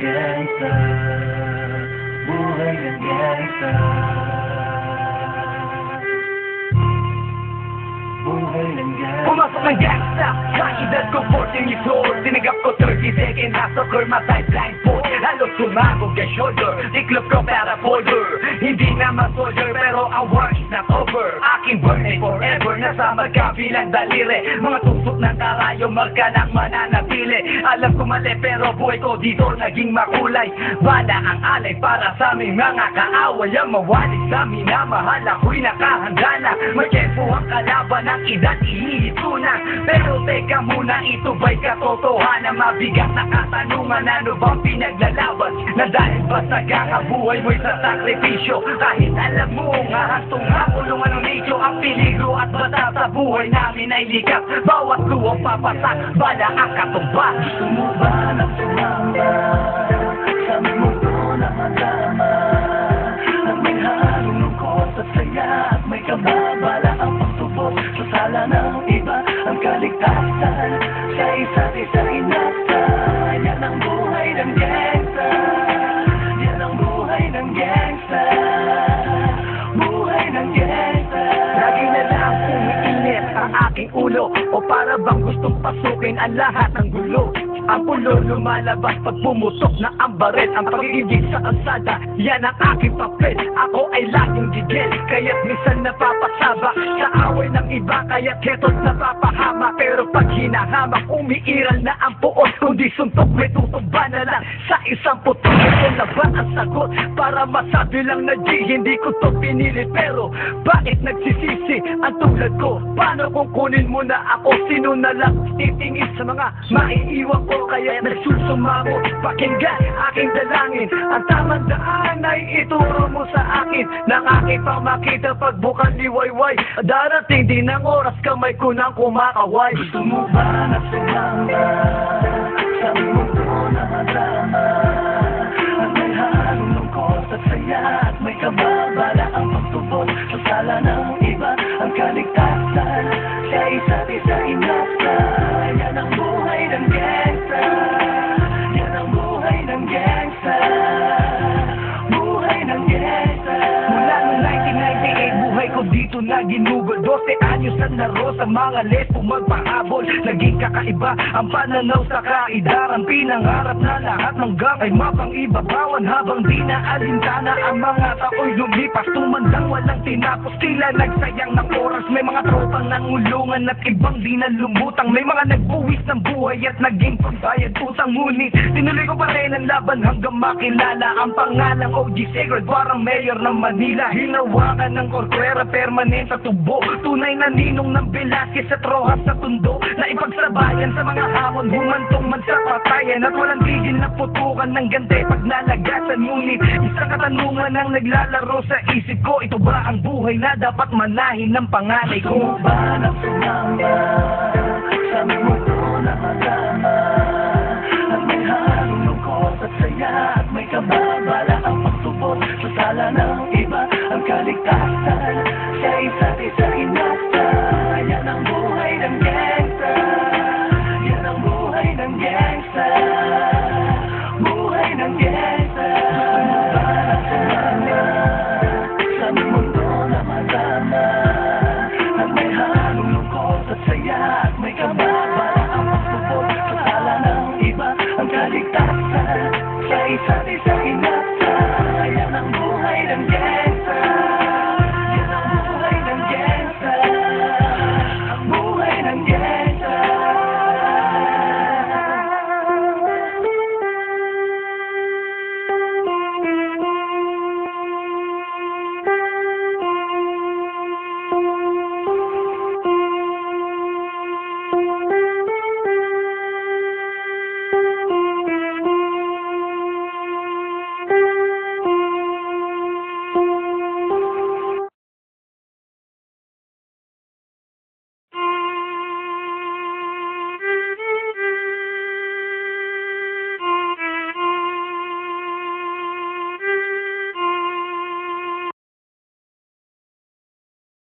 颜色，无畏的颜色。Halos sumabog ang shoulder Tiklop ko para folder. Hindi naman soldier Pero ang war is not over Aking burning forever Nasa magkabilang daliri. Mga tusok ng karayo Magka ng mananatili. Alam ko mali Pero buhay ko dito Naging makulay. Bala ang alay Para sa aming mga kaaway. Ang mawali sa minamahal Ako'y nakahanda na. May tempo ang kalaban Ang edad ihihit ko na. Pero teka muna Ito ba'y katotohanan? Mabigat na katanungan Ano bang pinaglalaban Na dahil ba sa kakabuhay mo'y sa sakripisyo? Kahit alam mo nga Hastong hakulungan ng medyo Ang peligro at bata sa buhay namin ay likat Bawat luwang papasak Bala ang katumba. Gusto mo ba na sumamba Sa mundo na madama. At may halong lungkot at saya At may kababala ang pagtubos. Sa sala ng iba Ang kaligtasan Sa isa't isa inasa bang gustong pasukin ang lahat ng gulo Ang pulo lumalabas pag pumutok na ang baril Ang pagiging sa kalsada, yan ang aking papel Ako ay laging gigil, kaya't minsan napapasaba Sa away ng iba, kaya't keto't napapahama Pero pag hinahamak, umiiral na ang puot Kundi suntok, may tutumba na lang sa isang putok Ito na ba ang sagot? Para masabi lang na G, hindi ko to pinili Pero bakit nagsisisi ang tulad ko? Paano kung kunin mo na ako? Sino na lang titingin sa mga maiiwan? Kaya nagsusumamo Pakinggan aking dalangin. Ang tamang daan ay ituro mo sa akin. Nakakipang makita pagbukan liwayway. Darating din ang oras kamay ko nang kumakaway. Gusto mo ba na sumamba Sa mundo na madama dito na ginugol 12 anyos na laro sa mga lespo magpahabol. Naging kakaiba ang pananaw sa kaidaran Pinangarap na lahat ng gang ay mapang-ibabawan Habang di na alintana ang mga tao'y lumipas Tumandang walang tinapos, tila nagsayang ng oras May mga tropang nangulungan at ibang di na lumutang May mga nagbuwis ng buhay at naging pagbayad utang. Ngunit tinuloy ko pa rin ang laban hanggang makilala Ang pangalang OG Sacred Warang Mayor ng Manila. Hinawakan ng Corcuera permanent sa tubo. Tunay na ninong ng Velasquez at Rojas sa tundo Na ipagsabayan sa mga hamon? Humantong man sa patayan At walang tigil na putukan ng gante. Pag nalagasan Ngunit isang katanungan ang naglalaro sa isip ko. Ito ba ang buhay na dapat manahin ng panganay Gusto mo ko? ba na sumamba Sa mundo na madama At may halong lungkot at saya At may kababala ang pagtubos Sa sala ng iba Ang kaligtasan Sa isa't isa sunny, sunny, sunny night.